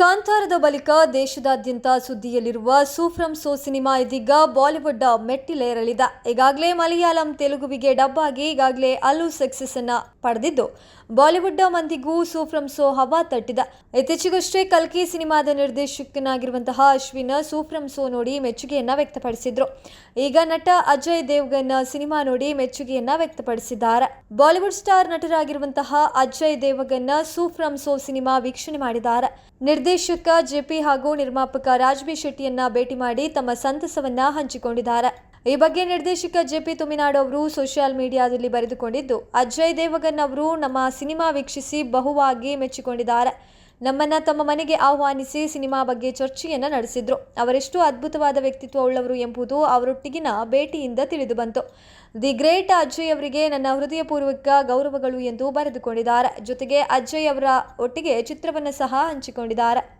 ಕಾಂತಾರದ ಬಳಿಕ ದೇಶದಾದ್ಯಂತ ಸುದ್ದಿಯಲ್ಲಿರುವ ಸೂಫ್ರಮ್ ಸೋ ಸಿನಿಮಾ ಇದೀಗ ಬಾಲಿವುಡ್ ಮೆಟ್ಟಿಲೇರಲಿದೆ. ಈಗಾಗಲೇ ಮಲಯಾಳಂ ತೆಲುಗುವಿಗೆ ಡಬ್ ಆಗಿ ಈಗಾಗಲೇ ಅಲ್ಲೂ ಸಕ್ಸಸ್ ಅನ್ನ ಪಡೆದಿದ್ದು ಬಾಲಿವುಡ್ ಮಂದಿಗೂ ಸೂಫ್ರಮ್ ಸೋ ಹವಾ ತಟ್ಟಿದೆ. ಇತ್ತೀಚೆಗಷ್ಟೇ ಕಲ್ಕಿ ಸಿನಿಮಾದ ನಿರ್ದೇಶಕನಾಗಿರುವಂತಹ ಅಶ್ವಿನ್ ಸೂಫ್ರಮ್ ಸೋ ನೋಡಿ ಮೆಚ್ಚುಗೆಯನ್ನ ವ್ಯಕ್ತಪಡಿಸಿದ್ರು. ಈಗ ನಟ ಅಜಯ್ ದೇವ್ಗನ್ ಸಿನಿಮಾ ನೋಡಿ ಮೆಚ್ಚುಗೆಯನ್ನ ವ್ಯಕ್ತಪಡಿಸಿದ್ದಾರೆ. ಬಾಲಿವುಡ್ ಸ್ಟಾರ್ ನಟರಾಗಿರುವಂತಹ ಅಜಯ್ ದೇವಗನ್ ಸೂಫ್ರಮ್ ಸೋ ಸಿನಿಮಾ ವೀಕ್ಷಣೆ ಮಾಡಿದ್ದಾರೆ. ನಿರ್ದೇಶಕ ಜೆಪಿ ಹಾಗೂ ನಿರ್ಮಾಪಕ ರಾಜ್ಬಿ ಶೆಟ್ಟಿಯನ್ನ ಭೇಟಿ ಮಾಡಿ ತಮ್ಮ ಸಂತಸವನ್ನ ಹಂಚಿಕೊಂಡಿದ್ದಾರೆ. ಈ ಬಗ್ಗೆ ನಿರ್ದೇಶಕ ಜೆಪಿ ತುಮಿನಾಡು ಅವರು ಸೋಷಿಯಲ್ ಮೀಡಿಯಾದಲ್ಲಿ ಬರೆದುಕೊಂಡಿದ್ದು, ಅಜಯ್ ದೇವಗನ್ ಅವರು ನಮ್ಮ ಸಿನಿಮಾ ವೀಕ್ಷಿಸಿ ಬಹುವಾಗಿ ಮೆಚ್ಚಿಕೊಂಡಿದ್ದಾರೆ. ನಮ್ಮನ್ನ ತಮ್ಮ ಮನೆಗೆ ಆಹ್ವಾನಿಸಿ ಸಿನಿಮಾ ಬಗ್ಗೆ ಚರ್ಚೆಯನ್ನ ನಡೆಸಿದ್ರು. ಅವರೆಷ್ಟು ಅದ್ಭುತವಾದ ವ್ಯಕ್ತಿತ್ವ ಉಳ್ಳವರು ಎಂಬುದು ಅವರೊಟ್ಟಿಗಿನ ಭೇಟಿಯಿಂದ ತಿಳಿದು ಬಂತು. ದಿ ಗ್ರೇಟ್ ಅಜಯ್ ಅವರಿಗೆ ನನ್ನ ಹೃದಯಪೂರ್ವಕ ಗೌರವಗಳು ಎಂದು ಬರೆದುಕೊಂಡಿದ್ದಾರೆ. ಜೊತೆಗೆ ಅಜಯ್ ಅವರ ಒಟ್ಟಿಗೆ ಚಿತ್ರವನ್ನು ಸಹ ಹಂಚಿಕೊಂಡಿದ್ದಾರೆ.